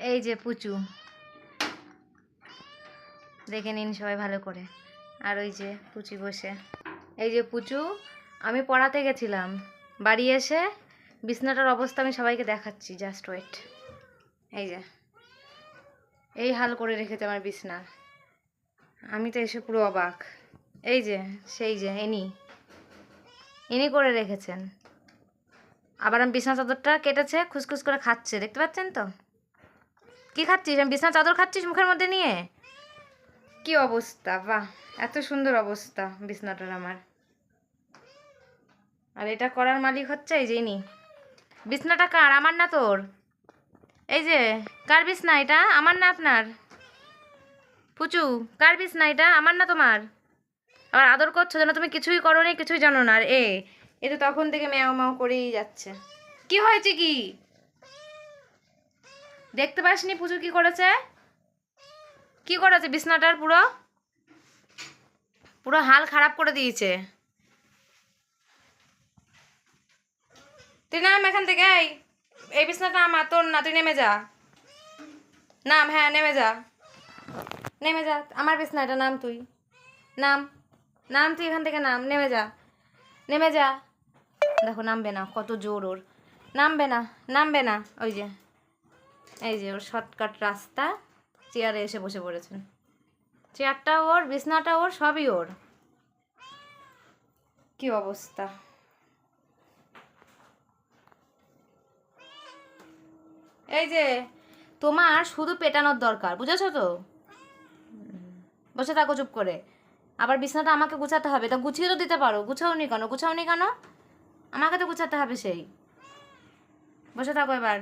এই যে পুচু। দেখে নিন সবাই ভালো করে। আর ওই যে পুচি বসে। এই যে পুচু, আমি পড়াতে গেছিলাম। বাড়ি এসে বিছনাটার অবস্থা আমি সবাইকে দেখাচ্ছি জাস্ট ওয়েট এই যে। এই হাল করে রেখেছে আমার বিছনা। আমি তো এসে পুরো অবাক। এই যে, সেই যে এনি ইনি করে রেখেছেন। আবার আমি বিছনা চাদরটা কেটেছে, খুসখুস করে খাচ্ছে, দেখতে পাচ্ছেন তো? কি খাচ্ছিস? আমি বিছনা চাদর খাচ্ছিস মুখের মধ্যে নিয়ে? কি অবস্থা? বাহ, এত সুন্দর অবস্থা বিছনাটার আমার। আর এটা করার মালিক হচ্ছে এই যে ইনি। বিছনাটা কার? আমার না তোর? এই যে, কার বিছনা এটা? আমার না আপনার? পুচু, কার বিছনা এটা? আমার না তোমার? আবার আদর করছ যেন তুমি কিছুই করো নি কিছুই জানো না। আর এ এ তো তখন থেকে ম্যাও ম্যাও করেই যাচ্ছে। কি হয়েছে কি? দেখতে পাসনি পুজো কি করেছে? কি করেছে বিছনাটার পুরো? পুরো হাল খারাপ করে দিয়েছে। তুই নাম এখান থেকে, এই বিছনাটা আমার তোর না, তুই নেমে যা। নাম হ্যাঁ নেমে যা। নেমে যা, আমার বিছনাটা নাম তুই। নাম নাম তুই এখান থেকে নাম, নেমে যা। নেমে যা। দেখো, নামবে না, কত জোর ওর। নামবে না নামবে না, ওই যে। এই যে ওর শর্টকাট রাস্তা চেয়ারে এসে বসে পড়েছেন চেয়ারটা ওর, বিছনাটা ওর, সবই ওর। কি অবস্থা? এই যে, তোমার শুধু পেটানোর দরকার, বুঝেছ তো? বসে থাকো চুপ করে। আবার বিছানাটা আমাকে গুছাতে হবে, তা গুছিয়ে তো দিতে পারো। গুছাও নি কেন? গুছাওনি কেন? আমাকে তো গুছাতে হবে সেই। বসে থাকো এবার।